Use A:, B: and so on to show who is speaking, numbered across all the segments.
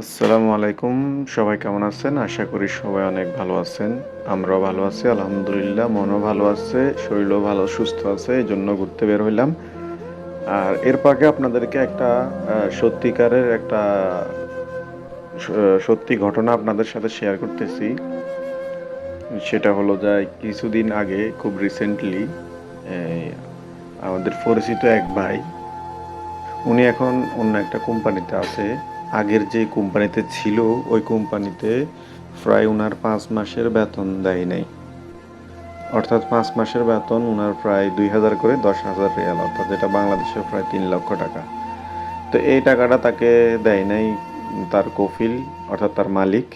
A: আসসালামু আলাইকুম, সবাই কেমন আছেন? আশা করি সবাই অনেক ভালো আছেন। আমরাও ভালো আছি, আলহামদুলিল্লাহ, মনও ভালো আছে, শরীরও ভালো, সুস্থ আছে এই জন্য ঘুরতে বের হইলাম। আর এর পাকে আপনাদেরকে একটা সত্যিকারের একটা সত্যি ঘটনা আপনাদের সাথে শেয়ার করতেছি। সেটা হলো যে কিছুদিন আগে, খুব রিসেন্টলি আমাদের পরিচিত এক ভাই, উনি এখন অন্য একটা কোম্পানিতে আছে। আগের যে কোম্পানিতে ছিল, ওই কোম্পানিতে প্রায় উনার পাঁচ মাসের বেতন দেয় নাই। অর্থাৎ পাঁচ মাসের বেতন উনার প্রায় দুই হাজার করে দশ হাজার রিয়াল, অর্থাৎ যেটা বাংলাদেশের প্রায় তিন লক্ষ টাকা। তো এই টাকাটা তাকে দেয় নাই তার কফিল, অর্থাৎ তার মালিক।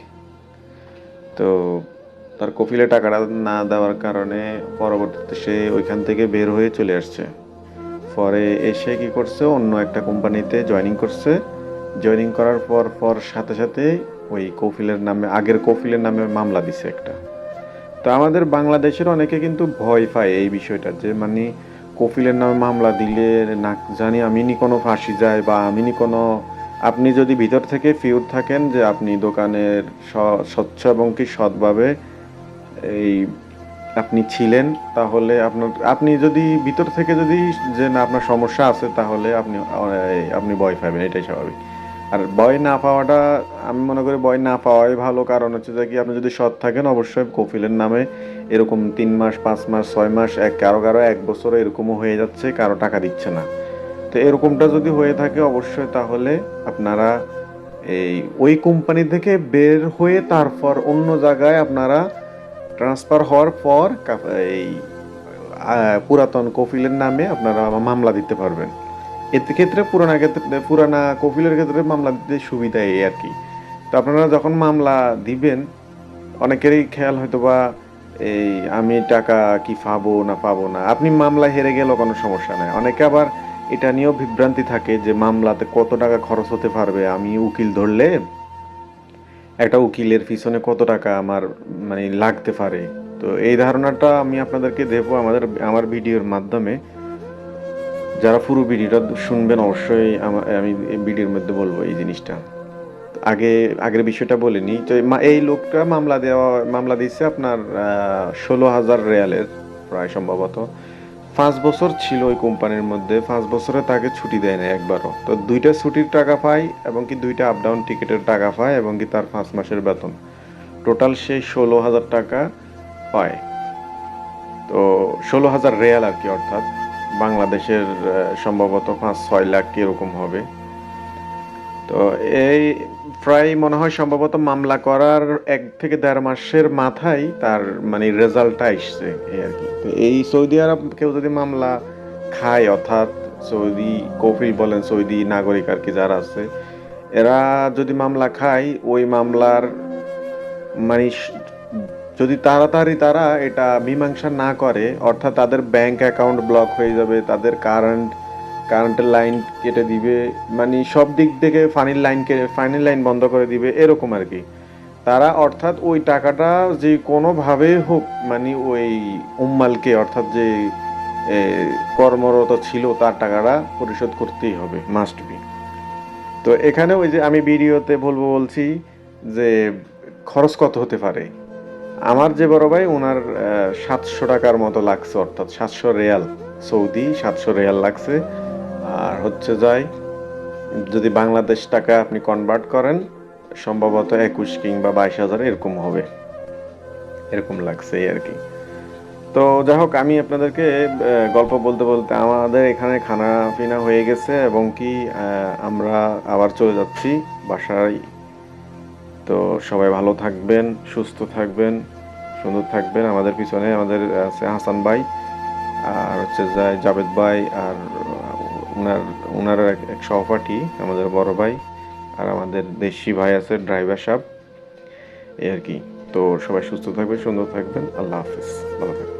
A: তো তার কফিলে টাকাটা না দেওয়ার কারণে পরবর্তীতে সে ওইখান থেকে বের হয়ে চলে আসছে। পরে এসে কি করছে, অন্য একটা কোম্পানিতে জয়েনিং করছে। জয়েনিং করার পর পর সাথে সাথে ওই কফিলের নামে, আগের কফিলের নামে মামলা দিছে একটা। তো আমাদের বাংলাদেশের অনেকে কিন্তু ভয় পায় এই বিষয়টা যে মানে কফিলের নামে মামলা দিলে না জানি আমিনি কোনো ফাঁসি যায় বা আমিনি কোনো, আপনি যদি ভিতর থেকে ফিউর থাকেন যে আপনি দোকানের স্বচ্ছ এবং কি সৎভাবে এই আপনি ছিলেন, তাহলে আপনার, আপনি যদি ভিতর থেকে যদি যে না আপনার সমস্যা আছে, তাহলে আপনি আপনি ভয় পাবেন, এটাই স্বাভাবিক। আর ভয় না পাওয়াটা, আমি মনে করি ভয় না পাওয়াই ভালো। কারণ হচ্ছে যে কি, আপনি যদি সৎ থাকেন, অবশ্যই কফিলের নামে এরকম তিন মাস, পাঁচ মাস, ছয় মাস, এক, কারও কারও এক বছর এরকমও হয়ে যাচ্ছে, কারও টাকা দিচ্ছে না। তো এরকমটা যদি হয়ে থাকে, অবশ্যই তাহলে আপনারা এই ওই কোম্পানি থেকে বের হয়ে তারপর অন্য জায়গায় আপনারা ট্রান্সফার হওয়ার পর এই পুরাতন কফিলের নামে আপনারা মামলা দিতে পারবেন। এতে ক্ষেত্রে পুরানা ক্ষেত্রে পুরানা কফিলের ক্ষেত্রে মামলা দিতে সুবিধা এই আর কি। তো আপনারা যখন মামলা দিবেন, অনেকেরই খেয়াল হয়তো বা এই আমি টাকা কি পাবো না পাবো না, আপনি মামলা হেরে গেলেও কোনো সমস্যা নাই। অনেকে আবার এটা নিয়েও বিভ্রান্তি থাকে যে মামলাতে কত টাকা খরচ হতে পারবে, আমি উকিল ধরলে একটা উকিলের পিছনে কত টাকা আমার মানে লাগতে পারে। তো এই ধারণাটা আমি আপনাদেরকে দেবো আমাদের আমার ভিডিওর মাধ্যমে। যারা পুরো ভিডিওটা শুনবেন অবশ্যই আমা- ভিডিওর মধ্যে বলব এই জিনিসটা। আগে, আগের বিষয়টা বলিনি তো এই লোকটা মামলা দেওয়া, মামলা দিচ্ছে আপনার ষোলো হাজার রেয়ালের প্রায় সম্ভবত। পাঁচ বছর ছিল ওই কোম্পানির মধ্যে, পাঁচ বছরে তাকে ছুটি দেয় না একবারও। তো দুইটা ছুটির টাকা পায় এবং কি দুইটা আপ ডাউন টিকিটের টাকা পায় এবং কি তার পাঁচ মাসের বেতন। টোটাল সে ষোলো হাজার টাকা পায়। তো ষোলো হাজার রেয়াল আর কি, অর্থাৎ বাংলাদেশের সম্ভবত পাঁচ, ছয় লাখ এরকম হবে। তো এই প্রায় মনে হয় সম্ভবত মামলা করার এক থেকে দেড় মাসের মাথায় তার মানে রেজাল্টটা আসছে এই আর কি। তো এই সৌদি আরব কেউ যদি মামলা খায়, অর্থাৎ সৌদি কফিল বলেন সৌদি নাগরিক আর কি যারা আছে, এরা যদি মামলা খায়, ওই মামলার মানে যদি তাড়াতাড়ি তারা এটা মীমাংসা না করে, অর্থাৎ তাদের ব্যাংক অ্যাকাউন্ট ব্লক হয়ে যাবে, তাদের কারেন্ট কারেন্টের লাইন কেটে দিবে মানে সব দিক থেকে ফানির লাইন ফানির লাইন বন্ধ করে দিবে, এরকম আর কি। তারা অর্থাৎ ওই টাকাটা যে কোনোভাবে হোক মানে ওই উম্মালকে, অর্থাৎ যে কর্মরত ছিল, তার টাকাটা পরিশোধ করতেই হবে মাস্ট বি তো এখানে ওই যে আমি ভিডিওতে বলব বলছি যে খরচ কত হতে পারে? আমার যে বড় ভাই ওনার সাতশো টাকার মতো লাগছে, অর্থাৎ সাতশো রিয়াল। সৌদি, সাতশো রিয়াল লাগছে। আর হচ্ছে যাই যদি বাংলাদেশ টাকা আপনি কনভার্ট করেন, সম্ভবত একুশ কিংবা বাইশ হাজার এরকম হবে। এরকম লাগছে আর কি। তো যাই হোক, আমি আপনাদেরকে গল্প বলতে বলতে আমাদের এখানে খানা পিনা হয়ে গেছে এবং কি আমরা আবার চলে যাচ্ছি বাসায় তো সবাই ভালো থাকবেন, সুস্থ থাকবেন, সুন্দর থাকবেন। আমাদের পিছনে আমাদের আছে হাসান ভাই আর হচ্ছে যায় জাভেদ ভাই আর ওনার ওনার এক সহপাঠী, আমাদের বড় ভাই আর আমাদের দেশি ভাই আছে ড্রাইভার সাহেব। এই আর কি। তো সবাই সুস্থ থাকবেন, সুন্দর থাকবেন। আল্লাহ হাফিজ। ভালো থাকবেন।